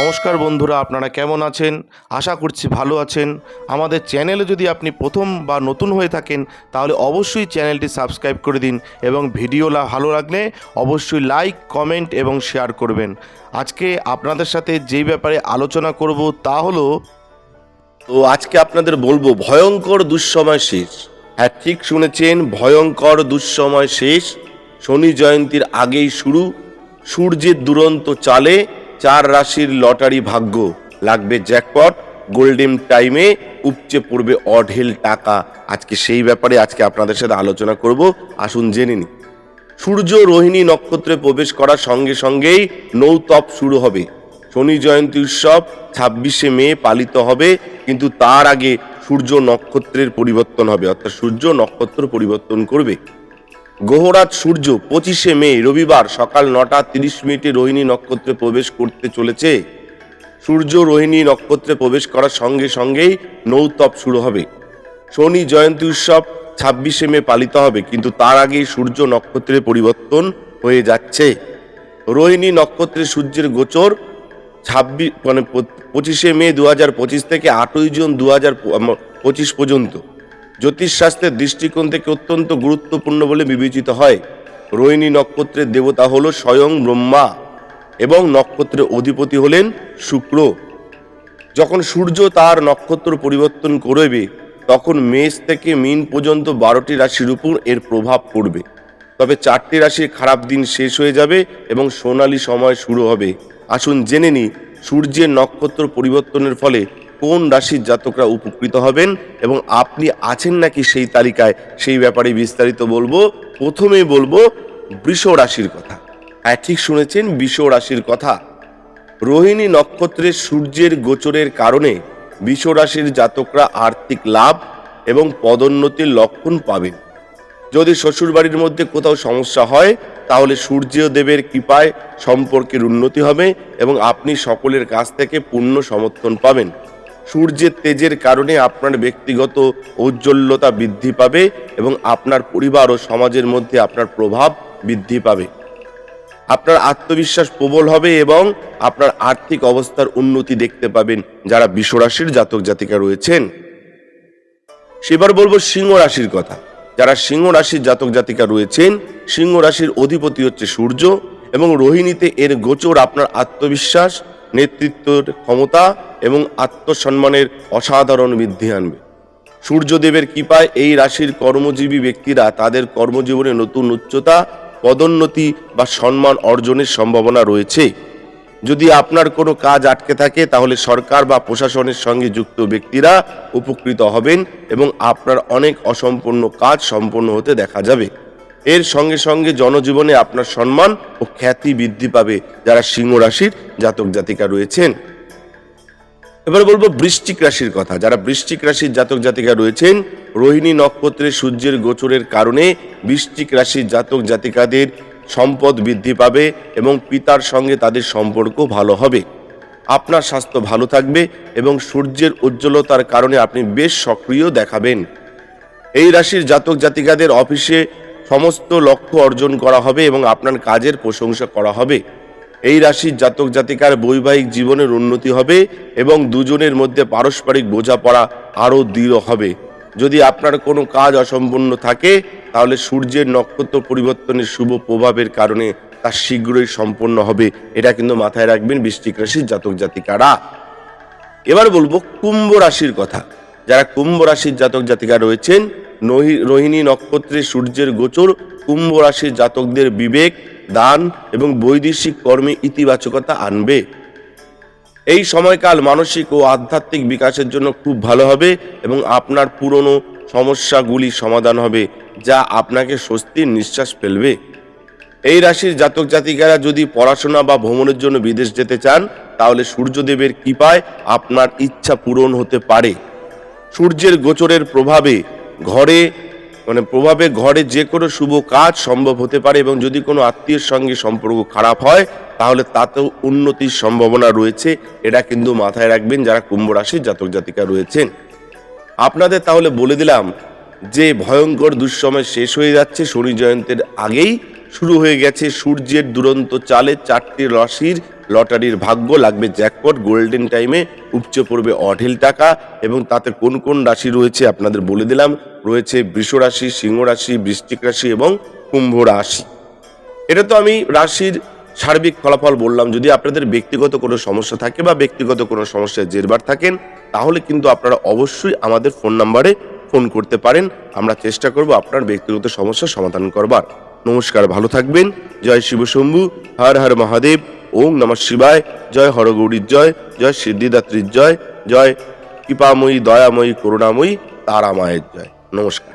নমস্কার বন্ধুরা, আপনারা কেমন আছেন? আশা করছি ভালো আছেন। আমাদের চ্যানেলে যদি আপনি প্রথম বা নতুন হয়ে থাকেন, তাহলে অবশ্যই চ্যানেলটি সাবস্ক্রাইব করে দিন এবং ভিডিও ভালো লাগলে অবশ্যই লাইক, কমেন্ট এবং শেয়ার করবেন। আজকে আপনাদের সাথে যেই ব্যাপারে আলোচনা করব তা হলো, তো আজকে আপনাদের বলব, ভয়ঙ্কর দুঃসময় শেষ। হ্যাঁ ঠিক শুনেছেন, ভয়ঙ্কর দুঃসময় শেষ। শনি জয়ন্তীর আগেই শুরু। সূর্যের দুরন্ত চালে চার রাশির লটারি ভাগ্য। লাগবে জ্যাকপট, গোল্ডেন টাইমে উপচে পড়বে অঢেল টাকা। আজকে সেই ব্যাপারে আজকে আপনাদের সাথে আলোচনা করব, আসুন জেনে নিই। সূর্য রোহিণী নক্ষত্রে প্রবেশ করার সঙ্গে সঙ্গেই নৌতপ শুরু হবে। শনি জয়ন্তী উৎসব ছাব্বিশে মে পালিত হবে, কিন্তু তার আগে সূর্য নক্ষত্রের পরিবর্তন হবে, অর্থাৎ সূর্য নক্ষত্র পরিবর্তন করবে। গ্রহরাজ সূর্য পঁচিশে মে, রবিবার সকাল নটা তিরিশ মিনিটে রোহিণী নক্ষত্রে প্রবেশ করতে চলেছে। সূর্য রোহিণী নক্ষত্রে প্রবেশ করার সঙ্গে সঙ্গেই নৌতপ শুরু হবে। শনি জয়ন্তী উৎসব ছাব্বিশে মে পালিত হবে, কিন্তু তার আগেই সূর্য নক্ষত্রের পরিবর্তন হয়ে যাচ্ছে। রোহিণী নক্ষত্রে সূর্যের গোচর ছাব্বিশ মানে পঁচিশে মে দু হাজার পঁচিশ থেকে আটই জুন দু পঁচিশ পর্যন্ত। জ্যোতিষশাস্ত্রের দৃষ্টিকোণ থেকে অত্যন্ত গুরুত্বপূর্ণ বলে বিবেচিত হয়। রোহিণী নক্ষত্রের দেবতা হলো স্বয়ং ব্রহ্মা এবং নক্ষত্রের অধিপতি হলেন শুক্র। যখন সূর্য তার নক্ষত্র পরিবর্তন করবে, তখন মেষ থেকে মিন পর্যন্ত বারোটি রাশির উপর এর প্রভাব পড়বে। তবে চারটি রাশির খারাপ দিন শেষ হয়ে যাবে এবং সোনালি সময় শুরু হবে। আসুন জেনে নিই, সূর্যের নক্ষত্র পরিবর্তনের ফলে কোন রাশির জাতকরা উপকৃত হবেন এবং আপনি আছেন নাকি সেই তালিকায়, সেই ব্যাপারে বিস্তারিত বলব। প্রথমেই বলব, বৃষ রাশির কথা। হ্যাঁ ঠিক শুনেছেন, বৃষ রাশির কথা। রোহিণী নক্ষত্রে সূর্যের গোচরের কারণে বিষ বিশ্বরাশির জাতকরা আর্থিক লাভ এবং পদোন্নতির লক্ষণ পাবেন। যদি শ্বশুরবাড়ির মধ্যে কোথাও সমস্যা হয়, তাহলে সূর্যদেবের কৃপায় সম্পর্কের উন্নতি হবে এবং আপনি সকলের কাছ থেকে পূর্ণ সমর্থন পাবেন। সূর্যের তেজের কারণে আপনার ব্যক্তিগত ঔজ্জ্বল্যতা বৃদ্ধি পাবে এবং আপনার পরিবার ও সমাজের মধ্যে আপনার প্রভাব বৃদ্ধি পাবে। আপনার আত্মবিশ্বাস প্রবল হবে এবং আপনার আর্থিক অবস্থার উন্নতি দেখতে পাবেন যারা বিশ্বরাশির জাতক জাতিকা রয়েছেন। সেবার বলব সিংহ রাশির কথা। যারা সিংহ রাশির জাতক জাতিকা রয়েছেন, সিংহ রাশির অধিপতি হচ্ছে সূর্য এবং রোহিণীতে এর গোচর আপনার আত্মবিশ্বাস নেতৃত্বের ক্ষমতা এবং আত্মসম্মানের অসাধারণ বৃদ্ধি আনবে। সূর্যদেবের কৃপায় এই রাশির কর্মজীবী ব্যক্তিরা তাদের কর্মজীবনে নতুন উচ্চতা, পদোন্নতি বা সম্মান অর্জনের সম্ভাবনা রয়েছে। যদি আপনার কোনো কাজ আটকে থাকে, তাহলে সরকার বা প্রশাসনের সঙ্গে যুক্ত ব্যক্তিরা উপকৃত হবেন এবং আপনার অনেক অসম্পূর্ণ কাজ সম্পন্ন হতে দেখা যাবে। এর সঙ্গে সঙ্গে জনজীবনে আপনার সম্মান ও খ্যাতি বৃদ্ধি পাবে। যারা সিংহ রাশির জাতক জাতিকা রয়েছেন। এবার বলব বৃশ্চিক রাশির কথা। যারা বৃশ্চিক রাশির জাতক জাতিকা রয়েছেন, রোহিণী নক্ষত্রে সূর্যের গোচরের কারণে বৃশ্চিক রাশির জাতক জাতিকাদের সম্পদ বৃদ্ধি পাবে এবং পিতার সঙ্গে তাদের সম্পর্ক ভালো হবে। আপনার স্বাস্থ্য ভালো থাকবে এবং সূর্যের উজ্জ্বলতার কারণে আপনি বেশ সক্রিয় দেখাবেন। এই রাশির জাতক জাতিকাদের অফিসে সমস্ত লক্ষ্য অর্জন করা হবে এবং আপনার কাজের প্রশংসা করা হবে। এই রাশির জাতক জাতিকার বৈবাহিক জীবনের উন্নতি হবে এবং দুজনের মধ্যে পারস্পরিক বোঝাপড়া আরও দৃঢ় হবে। যদি আপনার কোনো কাজ অসম্পূর্ণ থাকে, তাহলে সূর্যের নক্ষত্র পরিবর্তনের শুভ প্রভাবের কারণে তা শীঘ্রই সম্পন্ন হবে। এটা কিন্তু মাথায় রাখবেন বৃষ্টিক রাশির জাতক জাতিকারা। এবার বলব কুম্ভ রাশির কথা। যারা কুম্ভ রাশির জাতক জাতিকা রয়েছেন রোহিণী নক্ষত্রে সূর্যের গোচর, কুম্ভ রাশির জাতকদের বিবেক দান এবং বৈদেশিক কর্মে ইতিবাচকতা আনবে। এই সময়কাল মানসিক ও আধ্যাত্মিক বিকাশের জন্য খুব ভালো হবে এবং আপনার পুরনো সমস্যাগুলি সমাধান হবে, যা আপনাকে স্বস্তির নিঃশ্বাস ফেলবে। এই রাশির জাতক জাতিকারা যদি পড়াশোনা বা ভ্রমণের জন্য বিদেশ যেতে চান, তাহলে সূর্যদেবের কৃপায় আপনার ইচ্ছা পূরণ হতে পারে। সূর্যের গোচরের প্রভাবে ঘরে মানে প্রভাবে ঘরে যে কোনো শুভ কাজ সম্ভব হতে পারে এবং যদি কোনো আত্মীয়ের সঙ্গে সম্পর্ক খারাপ হয়, তাহলে তাতেও উন্নতির সম্ভাবনা রয়েছে। এটা কিন্তু মাথায় রাখবেন যারা কুম্ভ রাশির জাতক জাতিকা রয়েছেন। আপনাদের তাহলে বলে দিলাম যে ভয়ঙ্কর দুঃসময় শেষ হয়ে যাচ্ছে শনি জয়ন্তের আগেই। শুরু হয়ে গেছে সূর্যের দুরন্ত চালে চারটি রাশির লটারির ভাগ্য। লাগবে জ্যাকপট, গোল্ডেন টাইমে উপচে পড়বে অঢেল টাকা এবং তাতে কোন কোন রাশি রয়েছে আপনাদের বলে দিলাম। রয়েছে বৃষ রাশি, সিংহ রাশি, বৃশ্চিক রাশি এবং কুম্ভ রাশি। এটা তো আমি রাশির সার্বিক ফলাফল বললাম। যদি আপনাদের ব্যক্তিগত কোনো সমস্যা থাকে বা ব্যক্তিগত কোনো সমস্যায় জেরবার থাকেন, তাহলে কিন্তু আপনারা অবশ্যই আমাদের ফোন নাম্বারে ফোন করতে পারেন। আমরা চেষ্টা করব আপনার ব্যক্তিগত সমস্যা সমাধান করবার। নমস্কার, ভালো থাকবেন। জয় শিবশম্ভু হর হর মহাদেব ওম নমঃ শিবায়, জয় হরগৌরীর জয় জয় সিদ্ধিদাত্রীর জয় জয় কৃপাময়ী, দয়াময়ী, করুণাময়ী তারা মায়ের জয়। নমস্কার।